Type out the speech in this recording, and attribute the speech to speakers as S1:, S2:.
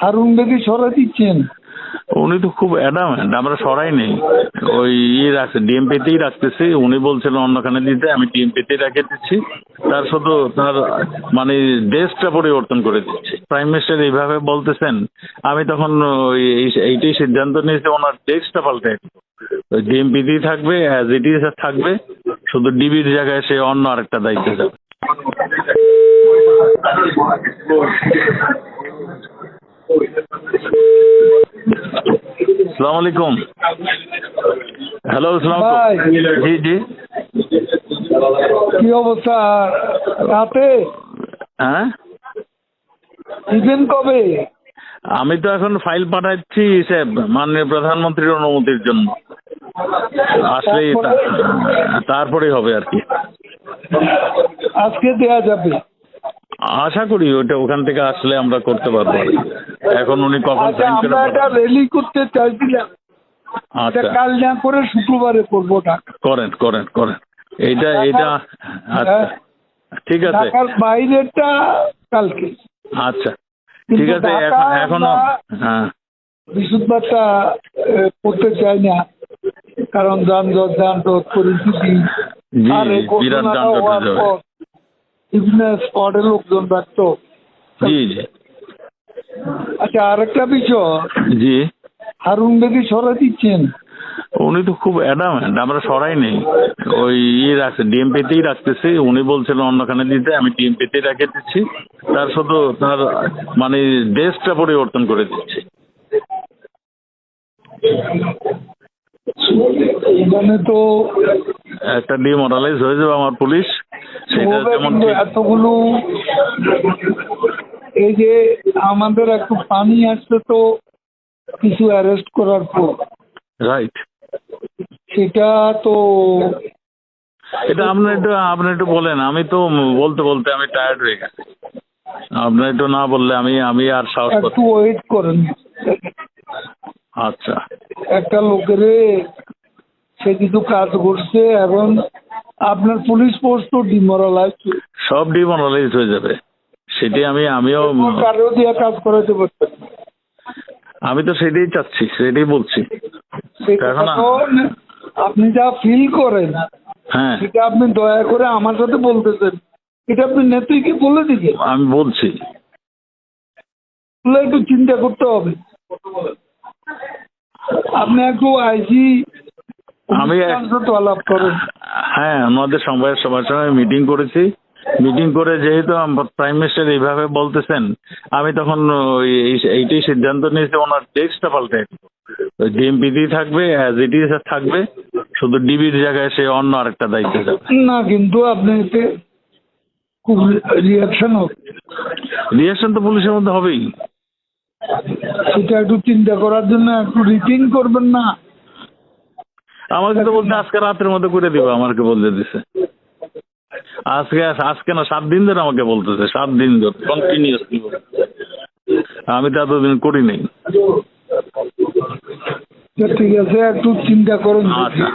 S1: হারুন বেদি সরাই দিচ্ছেন।
S2: উনি তো খুব অ্যাডামেন্ট আমরা সরাই নেই। ওই ইয়ে রাখছে, ডিএমপিতেই রাখতেছি। উনি বলছিলেন অন্যখানে দিতে, আমি ডিএমপিতেই রেখে দিচ্ছি। তার শুধু তার মানে ডেস্কটা পরিবর্তন করে দিচ্ছি। প্রাইম মিনিস্টার এইভাবে বলতেছেন, আমি তখন ওই এই- এইটাই সিদ্ধান্ত নিয়েছি, ওনার ডেস্কটা পাল্টে ডিএমপিতেই থাকবে অ্যাজ ইট ইজ থাকবে। শুধু ডিবির জায়গায় সে অন্য আরেকটা দায়িত্ব যাবে। সালাম আলাইকুম। হ্যালো সালাম। জি জি।
S1: কি অবস্থা? রাতে?
S2: হ্যাঁ?
S1: দিবেন কবে?
S2: আমি তো এখন ফাইল পাঠাচ্ছি সে মাননীয় প্রধানমন্ত্রীর অনুমতির জন্য। আসলেই তা- তারপরেই হবে আর কি।
S1: আজকে দেয়া যাবে।
S2: আশা করি ওটা ওখান থেকে আসলে আমরা করতে পারব। এখন উনি কখন
S1: আচ্ছা
S2: সাইন করে
S1: আমরা একটা র্যালি করতে চাইছিলাম। এটা
S2: আচ্ছা
S1: কাল না করে শুক্রবারে করব ঢাকা
S2: করেন করেন করেন। এইটা এইটা আচ্ছা।
S1: হ্যাঁ।
S2: ঠিক আছে।
S1: ঢাকার বাইরেটা কালকে।
S2: আচ্ছা। ঠিক আছে এখন
S1: এখনও
S2: হ্যাঁ।
S1: আহ, করতে চাই না। কারণ যানজট যানজট পরিস্থিতি। আর এই
S2: বিরাট
S1: ঘটনাটা হওয়ার
S2: হয়ে
S1: পর বিভিন্ন স্পটে লোকজন রাখতো
S2: জি জি।
S1: আচ্ছা আর একটা বিষয়।
S2: জি।
S1: হারুন বেদি সরা দিচ্ছেন।
S2: উনি তো খুব অ্যাডামেন্ট আমরা সরাই নেই। ওই ইয়ে রাখছে ডিএমপিতেই রাখতেছি। উনি বলছিলেন অন্যখানে দিতে আমি ডিএমপিতেই রেখে দিচ্ছি। তার শুধু তার মানে ডেস্কটা পরিবর্তন করে দিচ্ছি।
S1: এখানে তো
S2: একটা ডিমোরালাইজ হয়ে যাবে আমার পুলিশ। সেটা
S1: কিন্তু এতগুলো এই যে আমাদের একটু পানি আসছে তো কিছু অ্যারেস্ট করার পর।
S2: রাইট
S1: সেটা তো
S2: এটা আপনার একটু আপনি একটু বলেন আমি তো বলতে বলতে আমি টায়ার্ড হয়ে গেছি। আপনি একটু না বললে আমি আমি আর সাহস
S1: একটু ওয়েট করেন।
S2: আচ্ছা।
S1: একটা লোকের সে কিছু কাজ করছে এবং আপনার পুলিশ পোস্ট তো ডিমোরালাইজ
S2: সব ডিমোরালাইজ হয়ে যাবে। সেটি আমি আমিও
S1: কারও দিয়ে কাজ করাতে পারতেন
S2: আমি তো সেটাই চাচ্ছি সেটাই বলছি। এখন
S1: আপনি যা ফিল করেন
S2: হ্যাঁ।
S1: সেটা আপনি দয়া করে আমার সাথে বলতেছেন। এটা আপনি নেত্রীকে বলে দিবেন।
S2: আমি বলছি।
S1: একটু চিন্তা করতে হবে। আপনি একটু আইসি
S2: আমি
S1: আলাপ করেন।
S2: হ্যাঁ আমাদের সংবাদ সবার সঙ্গে মিটিং করেছি। মিটিং করে যেহেতু প্রাইম মিনিস্টার এইভাবে বলতেছেন আমি তখন এইটাই সিদ্ধান্ত নিয়েছি ওনার ডেস্কটা পাল্টে ডিএমপিতেই থাকবে অ্যাজ ইট ইজ থাকবে। শুধু ডিবির জায়গায় সে অন্য আরেকটা দায়িত্বে যাবে।
S1: না কিন্তু আপনি এতে খুব রিয়াকশন হবে।
S2: রিয়াকশন তো পুলিশের মধ্যে হবেই।
S1: সেটা একটু চিন্তা করার জন্য একটু রিটিং করবেন না।
S2: আমাকে তো বলতে আজকে রাতের মধ্যে করে দিবে আমাকে বলতে দিছে। আজকে আজকে না সাত দিন ধরে আমাকে বলতেছে সাত দিন ধরে। কন্টিনিউসলি আমি তো এতদিন করি নাই।
S1: ঠিক আছে একটু চিন্তা করুন
S2: আচ্ছা